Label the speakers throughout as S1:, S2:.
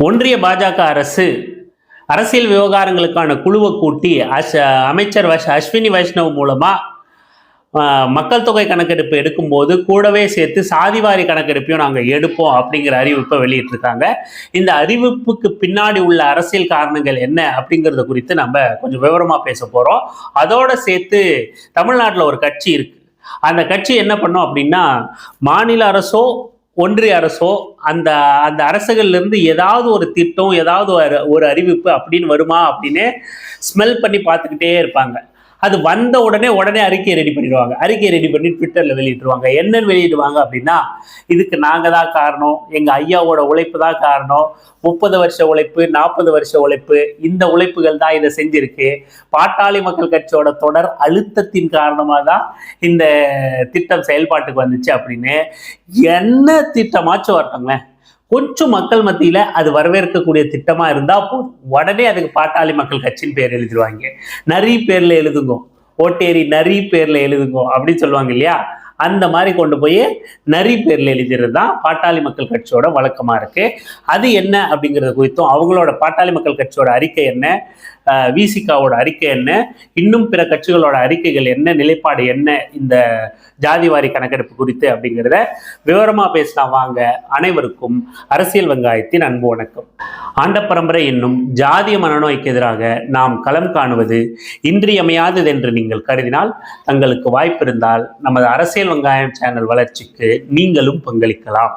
S1: ஒன்றிய பாஜக அரசு அரசியல் விவகாரங்களுக்கான குழுவை கூட்டி அஸ் அமைச்சர் வஷ் அஸ்வினி வைஷ்ணவ் மூலமாக மக்கள் தொகை கணக்கெடுப்பு எடுக்கும்போது கூடவே சேர்த்து சாதிவாரி கணக்கெடுப்பையும் நாங்கள் எடுப்போம் அப்படிங்கிற அறிவிப்பை வெளியிட்டிருக்காங்க. இந்த அறிவிப்புக்கு பின்னாடி உள்ள அரசியல் காரணங்கள் என்ன அப்படிங்கிறத குறித்து நம்ம கொஞ்சம் விவரமாக பேச போகிறோம் அதோடு சேர்த்து தமிழ்நாட்டில் ஒரு கட்சி இருக்குது அந்த கட்சி என்ன பண்ணோம் அப்படின்னா மாநில அரசோ ஒன்றிய அரசோ அந்த அந்த அரசுகள்லேருந்து ஏதாவது ஒரு திட்டம் ஏதாவது ஒரு ஒரு அறிவிப்பு அப்படின்னு வருமா அப்படின்னு ஸ்மெல் பண்ணி பார்த்துக்கிட்டே இருப்பாங்க. அது வந்த உடனே உடனே அறிக்கையை ரெடி பண்ணிடுவாங்க. அறிக்கையை ரெடி பண்ணி ட்விட்டரில் வெளியிட்டுருவாங்க. என்னன்னு வெளியிடுவாங்க அப்படின்னா இதுக்கு நாங்கள் தான் காரணம் எங்கள் ஐயாவோட உழைப்பு தான் காரணம் முப்பது வருஷ உழைப்பு நாற்பது வருஷ உழைப்பு இந்த உழைப்புகள் தான் இதை செஞ்சிருக்கு. பாட்டாளி மக்கள் கட்சியோட தொடர் அழுத்தத்தின் காரணமாக தான் இந்த திட்டம் செயல்பாட்டுக்கு வந்துச்சு அப்படின்னு. என்ன திட்டமாச்சும் வரட்டுங்களேன் கொஞ்சம் மக்கள் மத்தியில அது வரவேற்கக்கூடிய திட்டமா இருந்தா போதும். உடனே அதுக்கு பாட்டாளி மக்கள் கட்சின்னு பேர் எழுதிடுவாங்க நரி பேர்ல எழுதுங்க. ஓட்டேரி நரி பேர்ல எழுதுங்க அப்படின்னு சொல்லுவாங்க இல்லையா? அந்த மாதிரி கொண்டு போய் நரி பேர்ல எழுதிடுறது தான் பாட்டாளி மக்கள் கட்சியோட வழக்கமா இருக்கு. அது என்ன அப்படிங்கிறது குறித்தும் அவங்களோட பாட்டாளி மக்கள் கட்சியோட அறிக்கை என்ன? விசிகாவோட அறிக்கை என்ன? இன்னும் பிற கட்சிகளோட அறிக்கைகள் என்ன? நிலைப்பாடு என்ன? இந்த ஜாதிவாரி கணக்கெடுப்பு குறித்து அப்படிங்கிறத விவரமாக பேசலாம் வாங்க. அனைவருக்கும் அரசியல் வெங்காயத்தின் அன்பு வணக்கம். ஆண்ட பரம்பரை என்னும் ஜாதிய மனநோய்க்கு எதிராக நாம் களம் காணுவது இன்றியமையாதது என்று நீங்கள் கருதினால் தங்களுக்கு வாய்ப்பு இருந்தால் நமது அரசியல் வெங்காயம் சேனல் வளர்ச்சிக்கு நீங்களும் பங்களிக்கலாம்.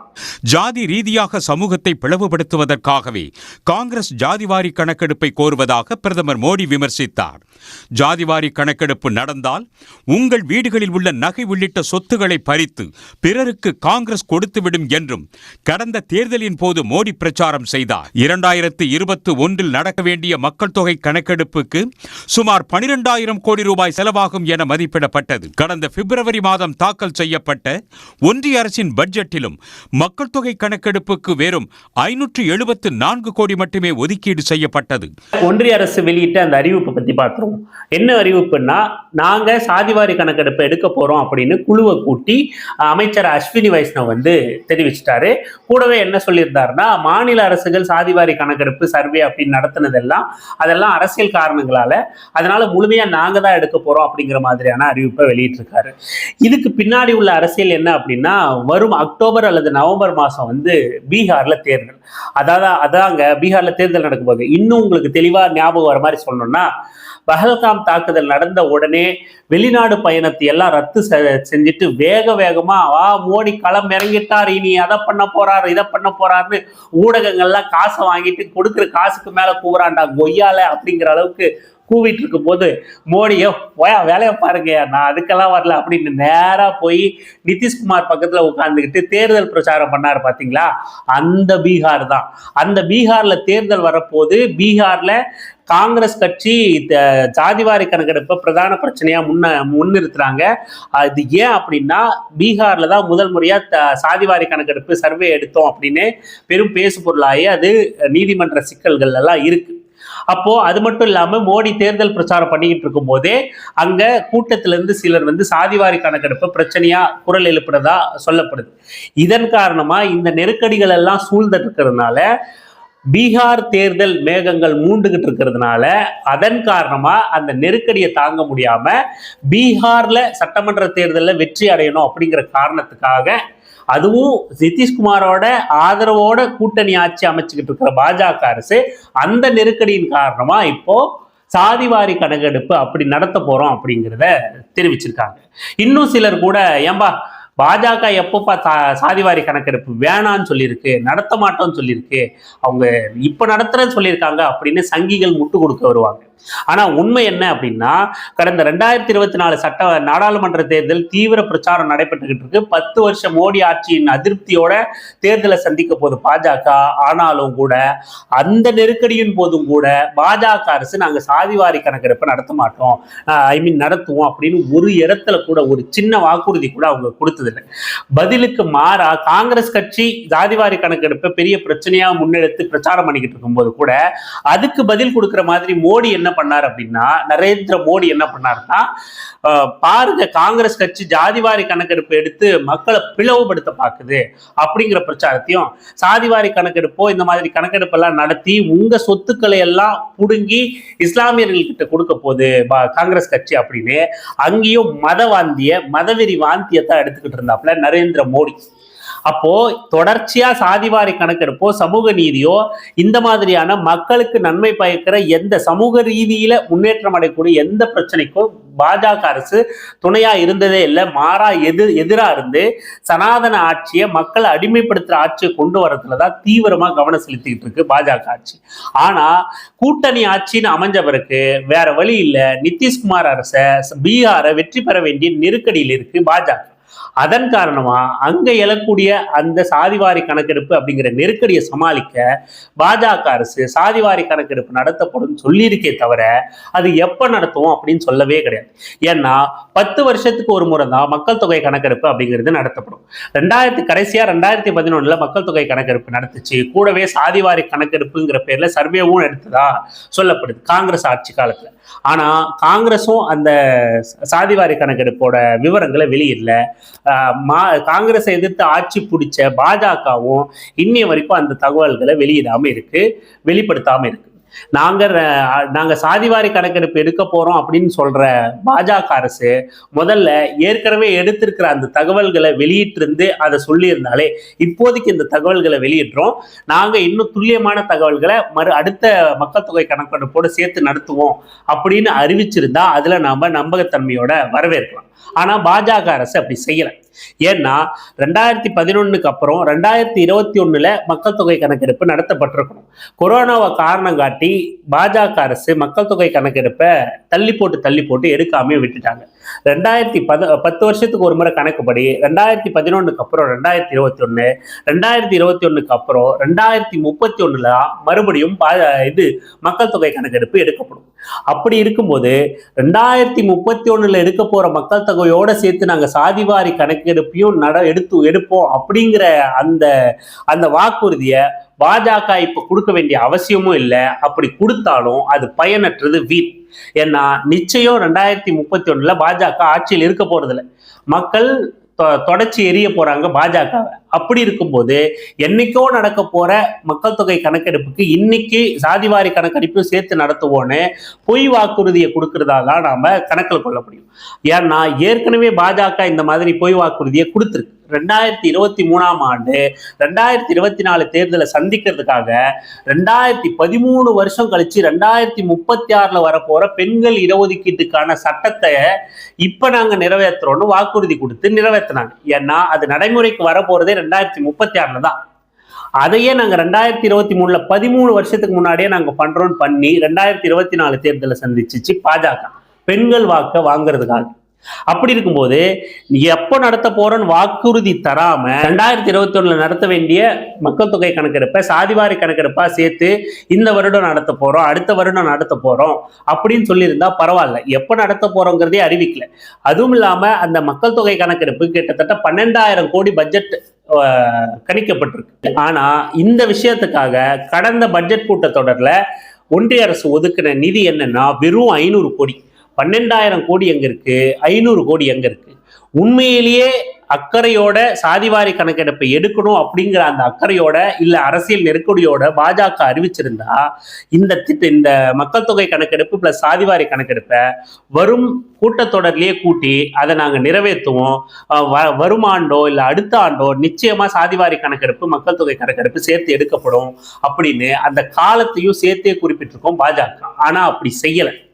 S2: ஜாதி ரீதியாக சமூகத்தை பிளவுபடுத்துவதற்காகவே காங்கிரஸ் ஜாதிவாரி கணக்கெடுப்பை கோருவதாக பிரதமர் பிரதமர் மோடி விமர்சித்தார். ஜாதிவாரி கணக்கெடுப்பு நடந்தால் உங்கள் வீடுகளில் உள்ள நகை உள்ளிட்ட சொத்துக்களை பறித்து பிறருக்கு காங்கிரஸ் கொடுத்துவிடும் என்றும் கடந்த தேர்தலின் போது மோடி பிரச்சாரம் செய்தார். இரண்டாயிரத்து இருபத்தி ஒன்றில் நடக்க வேண்டிய மக்கள் தொகை கணக்கெடுப்புக்கு சுமார் பனிரெண்டாயிரம் கோடி ரூபாய் செலவாகும் என மதிப்பிடப்பட்டது. கடந்த பிப்ரவரி மாதம் தாக்கல் செய்யப்பட்ட ஒன்றிய அரசின் பட்ஜெட்டிலும் மக்கள் தொகை கணக்கெடுப்புக்கு வெறும் ஐநூற்று எழுபத்து நான்கு கோடி மட்டுமே ஒதுக்கீடு செய்யப்பட்டது.
S1: ஒன்றிய அரசு வெளியிட்ட அந்த அறிவிப்பை பற்றி பார்த்துருவோம். என்ன அறிவிப்புன்னா நாங்க சாதிவாரி கணக்கெடுப்பு எடுக்க போறோம் அப்படின்னு குழுவை கூட்டி அமைச்சர் அஸ்வினி வைஷ்ணவ் வந்து தெரிவிச்சிட்டாரு. கூடவே என்ன சொல்லியிருந்தாருன்னா மாநில அரசுகள் சாதிவாரி கணக்கெடுப்பு சர்வே அப்படின்னு நடத்தினதெல்லாம் அதெல்லாம் அரசியல் காரணங்களால அதனால முழுமையா நாங்க தான் எடுக்க போறோம் அப்படிங்கிற மாதிரியான அறிவிப்பை வெளியிட்டிருக்காரு. இதுக்கு பின்னாடி உள்ள அரசியல் என்ன அப்படின்னா வரும் அக்டோபர் அல்லது நவம்பர் மாசம் வந்து பீகார்ல தேர்தல். அதாவது அதாங்க பீகார்ல தேர்தல் நடக்கும்போது. இன்னும் உங்களுக்கு தெளிவா ஞாபகம் வர மாதிரி சொல்லணும்னா பஹல்காம் தாக்குதல் நடந்த உடனே வெளிநாடு பயணத்தை எல்லாம் ரத்து செ- செஞ்சுட்டு வேக வேகமா வா மோடி களம் இறங்கிட்டார் இனி அதை பண்ண போறாரு இதை பண்ண போறாருன்னு ஊடகங்கள்லாம் காசை வாங்கிட்டு கொடுக்குற காசுக்கு மேல கூறாண்டா கொய்யால அப்படிங்கிற அளவுக்கு கூவிட்டு இருக்கும் போது மோடியோ போயா வேலையை பாருங்க நான் அதுக்கெல்லாம் வரல அப்படின்னு நேராக போய் நிதிஷ்குமார் பக்கத்தில் உட்காந்துக்கிட்டு தேர்தல் பிரச்சாரம் பண்ணார் பார்த்தீங்களா அந்த பீகார் தான். அந்த பீகாரில் தேர்தல் வரப்போது பீகாரில் காங்கிரஸ் கட்சி த- ஜாதிவாரி கணக்கெடுப்பை பிரதான பிரச்சனையாக முன்ன முன்னிறுத்துறாங்க. அது ஏன் அப்படின்னா பீகாரில் தான் முதல் முறையாக த- சாதிவாரி கணக்கெடுப்பு சர்வே எடுத்தோம் அப்படின்னு பெரும் பேசு பொருளாகி அது நீதிமன்ற சிக்கல்கள் எல்லாம் இருக்குது அப்போ அது மட்டும் இல்லாம மோடி தேர்தல் பிரச்சாரம் பண்ணிக்கிட்டு இருக்கும் போதே அங்க கூட்டத்துல இருந்து சிலர் வந்து சாதிவாரி கணக்கெடுப்பு பிரச்சனையா குரல் எழுப்புறதா சொல்லப்படுது. இதன் காரணமா இந்த நெருக்கடிகள் எல்லாம் சூழ்ந்துட்டு இருக்கிறதுனால பீகார் தேர்தல் மேகங்கள் மூண்டுகிட்டு இருக்கிறதுனால அதன் காரணமா அந்த நெருக்கடியை தாங்க முடியாம பீகார்ல சட்டமன்ற தேர்தலில் வெற்றி அடையணும் அப்படிங்கிற காரணத்துக்காக அதுவும் நிதிஷ்குமாரோட ஆதரவோட கூட்டணி ஆட்சி அமைச்சுக்கிட்டு இருக்கிற பாஜக அரசு அந்த நெருக்கடியின் காரணமா இப்போ சாதிவாரி கணக்கெடுப்பு அப்படி நடத்த போறோம் அப்படிங்கிறத தெரிவிச்சிருக்காங்க. இன்னும் சிலர் கூட ஏம்பா பாஜக எப்பப்பா சா சாதிவாரி கணக்கெடுப்பு வேணான்னு சொல்லியிருக்கு நடத்த மாட்டோம்னு சொல்லியிருக்கு அவங்க இப்போ நடத்துறேன்னு சொல்லியிருக்காங்க அப்படின்னு சங்கிகள் முட்டு கொடுக்க வருவாங்க. ஆனால் உண்மை என்ன அப்படின்னா கடந்த ரெண்டாயிரத்தி இருபத்தி நாலு சட்ட நாடாளுமன்ற தேர்தல் தீவிர பிரச்சாரம் நடைபெற்றுக்கிட்டு இருக்கு. பத்து வருஷம் மோடி ஆட்சியின் அதிருப்தியோட தேர்தலை சந்திக்க போது பாஜக ஆனாலும் கூட அந்த நெருக்கடியின் போதும் கூட பாஜக அரசு நாங்கள் சாதிவாரி கணக்கெடுப்பு நடத்த மாட்டோம். ஐ மீன் நடத்துவோம் அப்படின்னு ஒரு இடத்துல கூட ஒரு சின்ன வாக்குறுதி கூட அவங்க கொடுத்ததில்லை. பதிலுக்கு மாறா காங்கிரஸ் கட்சி ஜாதிவாரி கணக்கெடுப்பை பெரிய பிரச்சனையாக முன்னெடுத்து பிரச்சாரம் பண்ணிக்கிட்டு இருக்கும்போது கூட அதுக்கு பதில் கொடுக்குற மாதிரி மோடி என்ன என்ன பண்ணார் அப்படின்னா நரேந்திர மோடி என்ன பண்ணாருன்னா பாருங்க காங்கிரஸ் கட்சி ஜாதிவாரி கணக்கெடுப்பு எடுத்து மக்களை பிளவுபடுத்த பார்க்குது அப்படிங்கிற பிரச்சாரத்தையும் சாதிவாரி கணக்கெடுப்போ இந்த மாதிரி கணக்கெடுப்பெல்லாம் நடத்தி உங்க சொத்துக்களை எல்லாம் புடுங்கி இஸ்லாமியர்கள்கிட்ட கொடுக்க போகுது பா- காங்கிரஸ் கட்சி அப்படின்னு அங்கேயும் மதவாந்திய மதவெறி வாந்தியத்தை எடுத்துக்கிட்டு இருந்தாப்புல நரேந்திர மோடி. அப்போ தொடர்ச்சியா சாதிவாரி கணக்கெடுப்போ சமூக நீதியோ இந்த மாதிரியான மக்களுக்கு நன்மை பயக்கிற எந்த சமூக ரீதியில முன்னேற்றம் அடையக்கூடிய எந்த பிரச்சனைக்கும் பாஜக அரசு துணையா இருந்ததே இல்லை மாறா எது எதிரா இருந்து சனாதன ஆட்சியை மக்களை அடிமைப்படுத்துற ஆட்சியை கொண்டு வரதுல தான் தீவிரமா கவனம் செலுத்திக்கிட்டு இருக்கு பாஜக ஆட்சி. ஆனா கூட்டணி ஆட்சின்னு அமைஞ்ச பிறகு வேற வழி இல்லை. நிதிஷ்குமார் அரச பீகாரை வெற்றி பெற வேண்டிய நெருக்கடியில் இருக்கு பாஜக. அதன் காரணமா அங்க எழக்கூடிய அந்த சாதிவாரி கணக்கெடுப்பு அப்படிங்கிற நெருக்கடியை சமாளிக்க பாஜக அரசு சாதிவாரி கணக்கெடுப்பு நடத்தப்படும் சொல்லியிருக்கே தவிர அது எப்ப நடத்துவோம் அப்படின்னு சொல்லவே கிடையாது. ஏன்னா பத்து வருஷத்துக்கு ஒரு முறை தான் மக்கள் தொகை கணக்கெடுப்பு அப்படிங்கிறது நடத்தப்படும். ரெண்டாயிரத்தி கடைசியா ரெண்டாயிரத்தி பதினொன்னுல மக்கள் தொகை கணக்கெடுப்பு நடத்துச்சு கூடவே சாதிவாரி கணக்கெடுப்புங்கிற பேர்ல சர்வேவும் எடுத்ததா சொல்லப்படுது. காங்கிரஸ் ஆட்சி காலத்துல. ஆனா காங்கிரஸும் அந்த சாதிவாரி கணக்கெடுப்போட விவரங்களை வெளியிடல. மா காங்கிரஸை எதிர்த்து ஆட்சி பிடிச்ச பாஜகவும் இன்னைய வரைக்கும் அந்த தகவல்களை வெளியிடாம இருக்கு வெளிப்படுத்தாமல் இருக்கு. நாங்க நாங்கள் நாங்க சாதிவாரி கணக்கெடுப்பு எடுக்க போறோம் அப்படின்னு சொல்ற பாஜக அரசு முதல்ல ஏற்கனவே எடுத்திருக்கிற அந்த தகவல்களை வெளியிட்டிருந்து அதை சொல்லியிருந்தாலே இப்போதைக்கு இந்த தகவல்களை வெளியிடுறோம். நாங்க இன்னும் துல்லியமான தகவல்களை மறு அடுத்த மக்கள் தொகை கணக்கெடுப்போடு சேர்த்து நடத்துவோம் அப்படின்னு அறிவிச்சிருந்தா அதுல நாம நம்பகத்தன்மையோட வரவேற்கலாம். ஆனா பாஜக அரசு அப்படி செய்யலை. ஏன்னா ரெண்டாயிரத்தி பதினொன்னுக்கு அப்புறம் ரெண்டாயிரத்தி இருபத்தி ஒண்ணுல மக்கள் தொகை கணக்கெடுப்பு நடத்தப்பட்டிருக்கணும். கொரோனாவை காரணம் காட்டி பாஜக அரசு மக்கள் தொகை கணக்கெடுப்பை தள்ளி போட்டு தள்ளி போட்டு எடுக்காமே விட்டுட்டாங்க. ரெண்டாயிரத்தி பத பத்து வருஷத்துக்கு ஒரு முறை கணக்குப்படி ரெண்டாயிரத்தி பதினொன்றுக்கு அப்புறம் ரெண்டாயிரத்தி இருபத்தி ஒன்று ரெண்டாயிரத்தி இருபத்தி ஒண்ணுக்கு அப்புறம் ரெண்டாயிரத்தி முப்பத்தி ஒண்ணுல மறுபடியும் பா- இது மக்கள் தொகை கணக்கெடுப்பு எடுக்கப்படும். அப்படி இருக்கும்போது ரெண்டாயிரத்தி முப்பத்தி ஒண்ணுல எடுக்க போகிற மக்கள் தொகையோட சேர்த்து நாங்கள் சாதிவாரி கணக்கெடுப்பையும் நட எடுத்து எடுப்போம் அப்படிங்கிற அந்த அந்த வாக்குறுதியை பாஜக இப்போ கொடுக்க வேண்டிய அவசியமும் இல்லை. அப்படி கொடுத்தாலும் அது பயனற்றது வீண். ஏன்னா நிச்சயம் ரெண்டாயிரத்தி முப்பத்தி ஒண்ணுல பாஜக ஆட்சியில் இருக்க போகிறதில்ல மக்கள் தொடச்சி எரிய போறாங்க பாஜக அப்படி இருக்கும்போது என்னைக்கோ நடக்க போற மக்கள் தொகை கணக்கெடுப்புக்கு இன்னைக்கு சாதிவாரி கணக்கெடுப்பையும் சேர்த்து நடத்துவோன்னு பொய் வாக்குறுதியை கொடுக்கறதா தான் நாம கணக்கில் கொள்ள முடியும். ஏன்னா ஏற்கனவே பாஜக இந்த மாதிரி பொய் வாக்குறுதியை கொடுத்துருக்கு. ரெண்டாயிரத்தி இருபத்தி மூணாம் ஆண்டு ரெண்டாயிரத்தி இருபத்தி நாலு தேர்தலை சந்திக்கிறதுக்காக ரெண்டாயிரத்தி பதிமூணு வருஷம் கழிச்சு ரெண்டாயிரத்தி முப்பத்தி ஆறுல வரப்போற பெண்கள் இடஒதுக்கீட்டுக்கான சட்டத்தை இப்ப நாங்க நிறைவேற்றுறோம்னு வாக்குறுதி கொடுத்து நிறைவேற்றினாங்க ஏன்னா அது நடைமுறைக்கு வரப்போறதே ரெண்டாயிரத்தி முப்பத்தி ஆறுல தான். அதையே நாங்க ரெண்டாயிரத்தி இருபத்தி மூணுல பதிமூணு வருஷத்துக்கு முன்னாடியே நாங்க பண்றோம்னு பண்ணி ரெண்டாயிரத்தி இருபத்தி நாலு தேர்தலை சந்திச்சிச்சு பாஜக. பெண்கள் வாக்க வாங்குறதுக்காக. அப்படி இருக்கும்போது எப்போ நடத்த போறோன்னு வாக்குறுதி தராம ரெண்டாயிரத்தி இருபத்தி ஒண்ணுல நடத்த வேண்டிய மக்கள் தொகை கணக்கெடுப்பை சாதிவாரி கணக்கெடுப்பா சேர்த்து இந்த வருடம் நடத்த போறோம் அடுத்த வருடம் நடத்த போறோம் அப்படின்னு சொல்லியிருந்தா பரவாயில்ல. எப்போ நடத்த போறோங்கிறதே அறிவிக்கல. அதுவும் இல்லாம அந்த மக்கள் தொகை கணக்கெடுப்பு கிட்டத்தட்ட பன்னெண்டாயிரம் கோடி பட்ஜெட் கணிக்கப்பட்டிருக்கு. ஆனா இந்த விஷயத்துக்காக கடந்த பட்ஜெட் கூட்டத்தொடர்ல ஒன்றிய அரசு ஒதுக்கின நிதி என்னன்னா வெறும் ஐநூறு கோடி. பன்னெண்டாயிரம் கோடி எங்க இருக்கு? ஐநூறு கோடி எங்க இருக்கு? உண்மையிலேயே அக்கறையோட சாதிவாரி கணக்கெடுப்பை எடுக்கணும் அப்படிங்கிற அந்த அக்கறையோட இல்லை அரசியல் நெருக்கடியோட பாஜக அறிவிச்சிருந்தா இந்த திட்ட இந்த மக்கள் தொகை கணக்கெடுப்பு பிளஸ் சாதிவாரி கணக்கெடுப்பை வரும் கூட்டத்தொடர்லேயே கூட்டி அதை நாங்கள் நிறைவேற்றுவோம். வ- வரும் ஆண்டோ இல்லை அடுத்த ஆண்டோ நிச்சயமாக சாதிவாரி கணக்கெடுப்பு மக்கள் தொகை கணக்கெடுப்பு சேர்த்து எடுக்கப்படும் அப்படின்னு அந்த காலத்தையும் சேர்த்தே குறிப்பிட்டிருக்கோம் பாஜக. ஆனால் அப்படி செய்யலை.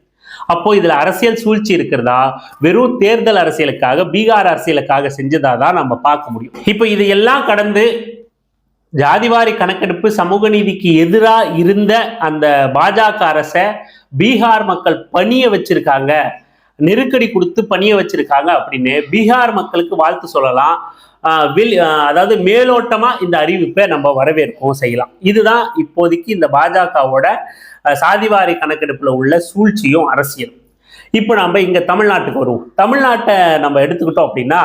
S1: அப்போ இதுல அரசியல் சூழ்ச்சி இருக்கிறதா? வெறும் தேர்தல் அரசியலுக்காக பீகார் அரசியலுக்காக செஞ்சதா தான் நம்ம பார்க்க முடியும். இப்போ இது எல்லாம் கடந்து ஜாதிவாரி கணக்கெடுப்பு சமூக நீதிக்கு எதிராக இருந்த அந்த பாஜக அரசை பீகார் மக்கள் பணிய வச்சிருக்காங்க. நெருக்கடி கொடுத்து பணிய வச்சிருக்காங்க அப்படின்னு பீகார் மக்களுக்கு வாழ்த்து சொல்லலாம். வில் அதாவது மேலோட்டமா இந்த அறிவிப்பை நம்ம வரவேற்கவும் செய்யலாம். இதுதான் இப்போதைக்கு இந்த பாஜகவோட சாதிவாரி கணக்கெடுப்புல உள்ள சூழ்ச்சியும் அரசியலும். இப்போ நம்ம இங்க தமிழ்நாட்டுக்கு வருவோம். தமிழ்நாட்டை நம்ம எடுத்துக்கிட்டோம் அப்படின்னா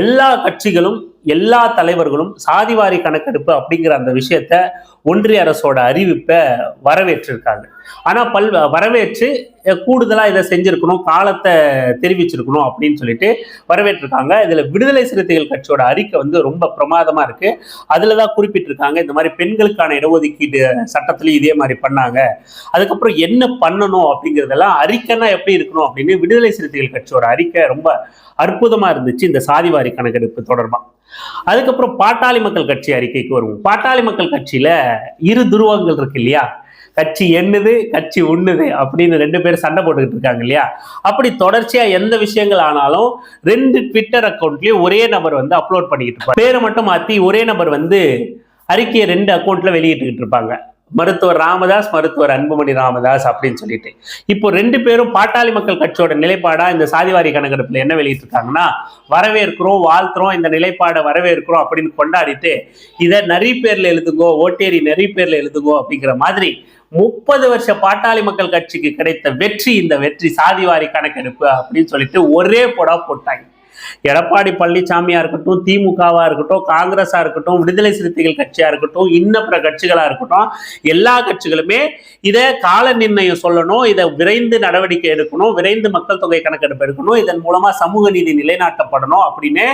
S1: எல்லா கட்சிகளும் எல்லா தலைவர்களும் சாதிவாரி கணக்கெடுப்பு அப்படிங்கிற அந்த விஷயத்த ஒன்றிய அரசோட அறிவிப்பை வரவேற்றிருக்காங்க. ஆனால் பல் வரவேற்று கூடுதலாக இதை செஞ்சுருக்கணும் காலத்தை தெரிவிச்சிருக்கணும் அப்படின்னு சொல்லிட்டு வரவேற்றிருக்காங்க. இதில் விடுதலை சிறுத்தைகள் கட்சியோட அறிக்கை வந்து ரொம்ப பிரமாதமாக இருக்குது அதில் தான் குறிப்பிட்டிருக்காங்க இந்த மாதிரி பெண்களுக்கான இடஒதுக்கீடு சட்டத்திலையும் இதே மாதிரி பண்ணாங்க. அதுக்கப்புறம் என்ன பண்ணணும் அப்படிங்கிறதெல்லாம் அறிக்கைன்னா எப்படி இருக்கணும் அப்படின்னு விடுதலை சிறுத்தைகள் கட்சியோட அறிக்கை ரொம்ப அற்புதமாக இருந்துச்சு இந்த சாதிவாரி கணக்கெடுப்பு தொடர்பாக அதுக்கப்புறம் பாட்டாளி மக்கள் கட்சி அறிக்கைக்கு வருவோம். பாட்டாளி மக்கள் கட்சியில இரு துருவங்கள் இருக்கு இல்லையா? கட்சி எண்ணுது கட்சி உண்ணுது அப்படின்னு ரெண்டு பேரும் சண்டை போட்டுக்கிட்டு இருக்காங்க இல்லையா? அப்படி தொடர்ச்சியா எந்த விஷயங்கள் ஆனாலும் ரெண்டு ட்விட்டர் அக்கௌண்ட்லயும் ஒரே நபர் வந்து அப்லோட் பண்ணிக்கிட்டு இருப்பாங்க. பேரை மட்டும் மாத்தி ஒரே நபர் வந்து அறிக்கையை ரெண்டு அக்கௌண்ட்ல வெளியிட்டுக்கிட்டு இருப்பாங்க. மருத்துவர் ராமதாஸ் மருத்துவர் அன்புமணி ராமதாஸ் அப்படின்னு சொல்லிட்டு. இப்போ ரெண்டு பேரும் பாட்டாளி மக்கள் கட்சியோட நிலைப்பாடா இந்த சாதிவாரி கணக்கெடுப்புல என்ன வெளியிட்டிருக்காங்கன்னா வரவேற்கிறோம் வாழ்த்துறோம் இந்த நிலைப்பாடை வரவேற்கிறோம் அப்படின்னு கொண்டாடிட்டு இதை நிறைய பேர்ல எழுதுங்கோ ஓட்டேரி நிறைய பேர்ல எழுதுங்கோ அப்படிங்கிற மாதிரி முப்பது வருஷ பாட்டாளி மக்கள் கட்சிக்கு கிடைத்த வெற்றி இந்த வெற்றி சாதிவாரி கணக்கெடுப்பு அப்படின்னு சொல்லிட்டு ஒரே போடா போட்டாங்க. எடப்பாடி பழனிசாமியா இருக்கட்டும் திமுகவா இருக்கட்டும் காங்கிரஸா இருக்கட்டும் விடுதலை சிறுத்தைகள் கட்சியா இருக்கட்டும் இன்ன பிற கட்சிகளா இருக்கட்டும் எல்லா கட்சிகளுமே இதை கால நிர்ணயம் சொல்லணும் இதை விரைந்து நடவடிக்கை எடுக்கணும் விரைந்து மக்கள் தொகை கணக்கெடுப்பு எடுக்கணும் இதன் மூலமா சமூக நீதி நிலைநாட்டப்படணும் அப்படின்னு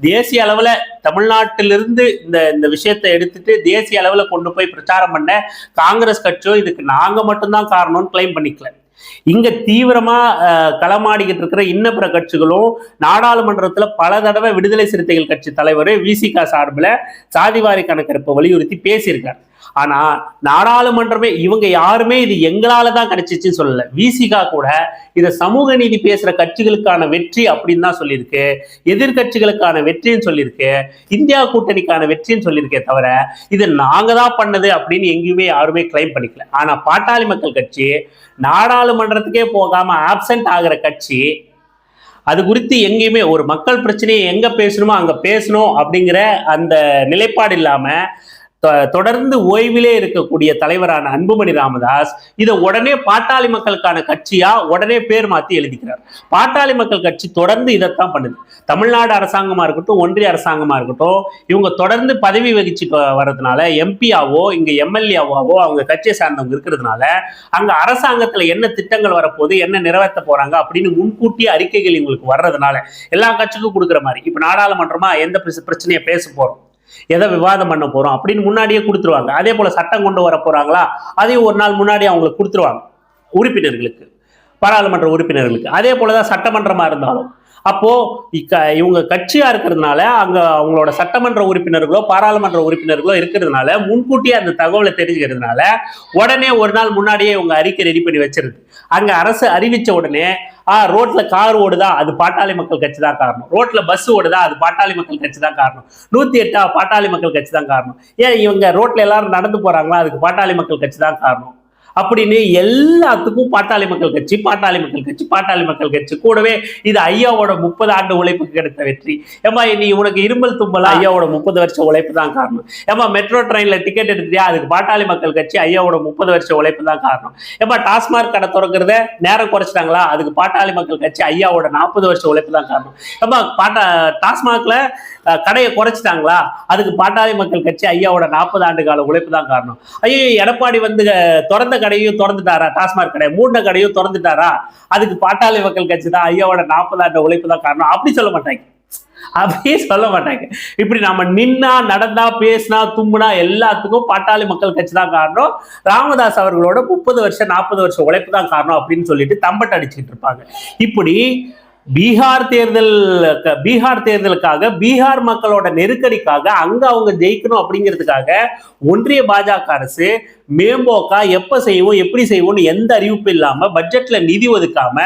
S1: தேசிய அளவுல தமிழ்நாட்டிலிருந்து இந்த இந்த விஷயத்தை எடுத்துட்டு தேசிய அளவுல கொண்டு போய் பிரச்சாரம் பண்ண காங்கிரஸ் கட்சியோ இதுக்கு நாங்க மட்டும்தான் காரணம்னு கிளைம் பண்ணிக்கல. இங்க தீவிரமா களமாடிக்கிட்டு இருக்கிற இன்ன பிற கட்சிகளும் நாடாளுமன்றத்துல பல தடவை விடுதலை சிறுத்தைகள் கட்சி தலைவர் விசிகா சார்பில் சாதிவாரி கணக்கெடுப்பை வலியுறுத்தி பேசியிருக்காரு ஆனா நாடாளுமன்றமே இவங்க யாருமே இது எங்களால தான் கிடைச்சிச்சுன்னு சொல்லல. விசிகா கூட இதை சமூக நீதி பேசுற கட்சிகளுக்கான வெற்றி அப்படின்னு தான் சொல்லியிருக்கு. எதிர்க்கட்சிகளுக்கான வெற்றின்னு சொல்லியிருக்கு. இந்தியா கூட்டணிக்கான வெற்றின்னு சொல்லியிருக்கே தவிர இது நாங்க தான் பண்ணது அப்படின்னு எங்கேயுமே யாருமே கிளைம் பண்ணிக்கல. ஆனா பாட்டாளி மக்கள் கட்சி நாடாளுமன்றத்துக்கே போகாம ஆப்சென்ட் ஆகிற கட்சி அது குறித்து எங்கேயுமே ஒரு மக்கள் பிரச்சனையை எங்க பேசணுமோ அங்க பேசணும் அப்படிங்கிற அந்த நிலைப்பாடு இல்லாம தொடர்ந்து ஓய்விலே இருக்கக்கூடிய தலைவரான அன்புமணி ராமதாஸ் இதை உடனே பாட்டாளி மக்களுக்கான கட்சியா உடனே பேர் மாத்தி எழுதிக்கிறார். பாட்டாளி மக்கள் கட்சி தொடர்ந்து இதைத்தான் பண்ணுது. தமிழ்நாடு அரசாங்கமா இருக்கட்டும் ஒன்றிய அரசாங்கமா இருக்கட்டும் இவங்க தொடர்ந்து பதவி வகிச்சுட்டு வர்றதுனால எம்பியாவோ இங்க எம்எல்ஏவாவோ அவங்க கட்சியை சார்ந்தவங்க இருக்கிறதுனால அங்க அரசாங்கத்துல என்ன திட்டங்கள் வரப்போகுது என்ன நிறைவேற்ற போறாங்க அப்படின்னு முன்கூட்டியே அறிக்கைகள் இவங்களுக்கு வர்றதுனால எல்லா கட்சிக்கும் கொடுக்குற மாதிரி. இப்ப நாடாளுமன்றமா எந்த பிரச்ச- பிரச்சனையை பேச போறோம்? எதை விவாதம் பண்ண போறோம் அப்படின்னு முன்னாடியே கொடுத்துருவாங்க. அதே போல சட்டம் கொண்டு வர போறாங்களா? அதையும் ஒரு நாள் முன்னாடி அவங்களுக்கு கொடுத்துருவாங்க. உறுப்பினர்களுக்கு பாராளுமன்ற உறுப்பினர்களுக்கு. அதே போலதான் சட்டமன்றமா இருந்தாலும். அப்போ இக்க இவங்க கட்சியா இருக்கிறதுனால அங்க அவங்களோட சட்டமன்ற உறுப்பினர்களோ பாராளுமன்ற உறுப்பினர்களோ இருக்கிறதுனால முன்கூட்டியே அந்த தகவலை தெரிஞ்சுக்கிறதுனால உடனே ஒரு நாள் முன்னாடியே இவங்க அறிக்கை ரெடி பண்ணி வச்சிருது. அங்க அரசு அறிவிச்ச உடனே ஆ ரோட்ல கார் ஓடுதா அது பாட்டாளி மக்கள் கட்சி தான் காரணம். ரோட்ல பஸ் ஓடுதா அது பாட்டாளி மக்கள் கட்சி தான் காரணம். நூத்தி எட்டா பாட்டாளி மக்கள் கட்சி தான் காரணம். ஏன் இவங்க ரோட்ல எல்லாரும் நடந்து போறாங்களா அதுக்கு பாட்டாளி மக்கள் கட்சி தான் காரணம். அப்படின்னு எல்லாத்துக்கும் பாட்டாளி மக்கள் கட்சி பாட்டாளி மக்கள் கட்சி பாட்டாளி மக்கள் கட்சி. கூடவே இது ஐயாவோட முப்பது ஆண்டு உழைப்புக்கு கிடைத்த வெற்றி. ஏமா நீ உனக்கு இருமல் தும்பலா? ஐயாவோட முப்பது வருஷம் உழைப்பு தான் காரணம். ஏமா மெட்ரோ ட்ரெயின்ல டிக்கெட் எடுத்துட்டியா? அதுக்கு பாட்டாளி மக்கள் கட்சி ஐயாவோட முப்பது வருஷம் உழைப்பு தான் காரணம். ஏமா டாஸ்மாக் கடை திறக்கிறத நேரம் குறைச்சிட்டாங்களா? அதுக்கு பாட்டாளி மக்கள் கட்சி ஐயாவோட நாற்பது வருஷம் உழைப்பு தான் காரணம். ஏமா பாட்டா டாஸ்மாக்ல கடையை குறைச்சிட்டாங்களா? அதுக்கு பாட்டாளி மக்கள் கட்சி ஐயாவோட நாற்பது ஆண்டு கால உழைப்பு தான் காரணம். ஐயோ எடப்பாடி வந்து திறந்த கடையும் திறந்துட்டாரா? டாஸ்மாக் கடை. மூண்ட கடையும் திறந்துட்டாரா? அதுக்கு பாட்டாளி மக்கள் கட்சி தான் ஐயாவோட நாற்பது உழைப்பு தான் காரணம். அப்படி சொல்ல மாட்டாங்க. அப்படியே சொல்ல மாட்டாங்க. இப்படி நம்ம நின்னா நடந்தா பேசினா தும்முனா எல்லாத்துக்கும் பாட்டாளி மக்கள் கட்சி தான் காரணம். ராமதாஸ் அவர்களோட முப்பது வருஷம் நாற்பது வருஷம் உழைப்பு தான் காரணம் அப்படின்னு சொல்லிட்டு தம்பட்டு அடிச்சுட்டு இருப்பாங்க. இப்படி பீகார் தேர்தல் பீகார் தேர்தலுக்காக பீகார் மக்களோட நெருக்கடிக்காக அங்க அவங்க ஜெயிக்கணும் அப்படிங்கிறதுக்காக ஒன்றிய பாஜக அரசு மேம்போக்கா எப்போ செய்வோம் எப்படி செய்வோம்னு எந்த அறிவிப்பு இல்லாமல் பட்ஜெட்டில் நிதி ஒதுக்காம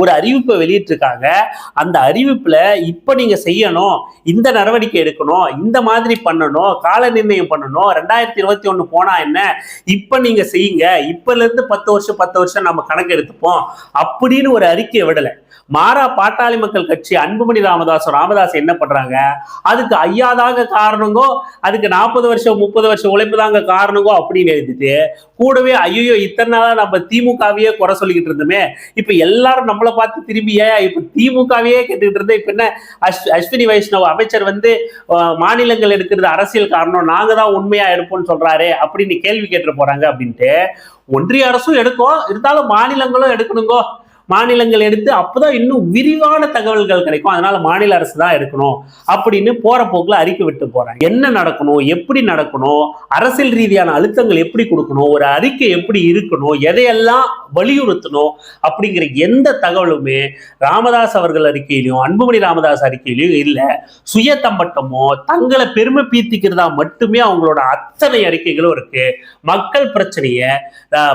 S1: ஒரு அறிவிப்பை வெளியிட்டிருக்காங்க. அந்த அறிவிப்பில் இப்போ நீங்கள் செய்யணும் இந்த நடவடிக்கை எடுக்கணும் இந்த மாதிரி பண்ணணும் கால நிர்ணயம் பண்ணணும் ரெண்டாயிரத்தி இருபத்தி ஒன்று போனால் என்ன இப்போ நீங்கள் செய்யுங்க இப்போலேருந்து பத்து வருஷம் பத்து வருஷம் நம்ம கணக்கு எடுத்துப்போம் அப்படின்னு ஒரு அறிக்கையை விடலை. மாறா பாட்டாளி மக்கள் கட்சி அன்புமணி ராமதாஸ் ராமதாஸ் என்ன பண்றாங்க? அதுக்கு ஐயாதாங்க காரணங்கோ அதுக்கு நாற்பது வருஷம் முப்பது வருஷம் உழைப்பு தாங்க காரணங்கோ அப்படின்னு எழுதிட்டு இருக்கு. கூடவே ஐயோ இத்தனை நாளா நம்ம திமுகவையே குறை சொல்லிக்கிட்டு இருந்தோமே. இப்ப எல்லாரும் நம்மளை பார்த்து திரும்பியே இப்ப திமுகவையே கேட்டுக்கிட்டு இருந்தேன் இப்ப என்ன? அஸ்- அஸ்வினி வைஷ்ணவ் அமைச்சர் வந்து மாநிலங்கள் எடுக்கிறது அரசியல் காரணம். நாங்க தான் உண்மையா எடுப்போம்னு சொல்றாரு அப்படின்னு கேள்வி கேட்டு போறாங்க அப்படின்ட்டு. ஒன்றிய அரசும் எடுக்கும். இருந்தாலும் மாநிலங்களும் எடுக்கணுங்கோ. மாநிலங்கள் எடுத்து அப்போதான் இன்னும் விரிவான தகவல்கள் கிடைக்கும். அதனால மாநில அரசு தான் எடுக்கணும் அப்படின்னு போற போக்குல அறிக்கை விட்டு போறாங்க. என்ன நடக்கணும்? எப்படி நடக்கணும்? அரசியல் ரீதியான அழுத்தங்கள் எப்படி கொடுக்கணும்? ஒரு அறிக்கை எப்படி இருக்கணும்? எதையெல்லாம் வலியுறுத்தணும்? அப்படிங்கிற எந்த தகவலுமே ராமதாஸ் அவர்கள் அறிக்கையிலையும் அன்புமணி ராமதாஸ் அறிக்கையிலையும் இல்லை. சுய தம்பட்டமோ தங்களை பெருமை பீத்திக்கிறதா மட்டுமே அவங்களோட அத்தனை அறிக்கைகளும் இருக்கு. மக்கள் பிரச்சனைய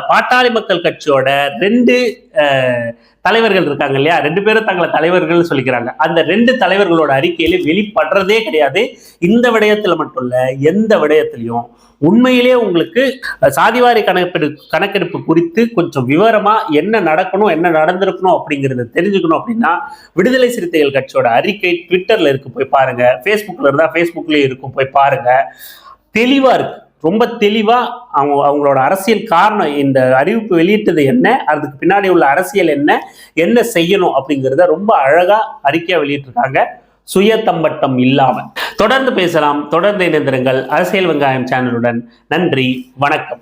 S1: பாட்டாளி மக்கள் கட்சியோட ரெண்டு அஹ், தலைவர்கள் இருக்காங்க இல்லையா? ரெண்டு பேரும் தங்களை தலைவர்கள் சொல்லிக்கிறாங்க. அந்த ரெண்டு தலைவர்களோட அறிக்கையில வெளிப்படுறதே கிடையாது. இந்த விடயத்தில் மட்டும் இல்ல எந்த விடயத்திலையும். உண்மையிலே உங்களுக்கு சாதிவாரி கணக்கெடுப்பு கணக்கெடுப்பு குறித்து கொஞ்சம் விவரமா என்ன நடக்கணும் என்ன நடந்திருக்கணும் அப்படிங்கிறத தெரிஞ்சுக்கணும் அப்படின்னா விடுதலை சிறுத்தைகள் கட்சியோட அறிக்கை ட்விட்டர்ல இருக்கு. போய் பாருங்க. ஃபேஸ்புக்ல இருந்தா ஃபேஸ்புக்லயும் இருக்கும். போய் பாருங்க. தெளிவா இருக்கு. ரொம்ப தெளிவாக அவங்க அவங்களோட அரசியல் காரணம் இந்த அறிவிப்பு வெளியிட்டது என்ன அதுக்கு பின்னாடி உள்ள அரசியல் என்ன என்ன செய்யணும் அப்படிங்கிறத ரொம்ப அழகாக அறிக்கையாக வெளியிட்டிருக்காங்க. சுய தம்பட்டம் இல்லாமல். தொடர்ந்து பேசலாம் தொடர்ந்து இணைந்திருங்கள் அரசியல் வெங்காயம் சேனலுடன். நன்றி வணக்கம்.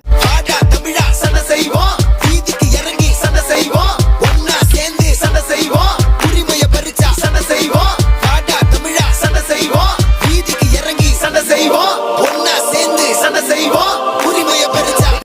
S1: செய்வோம்.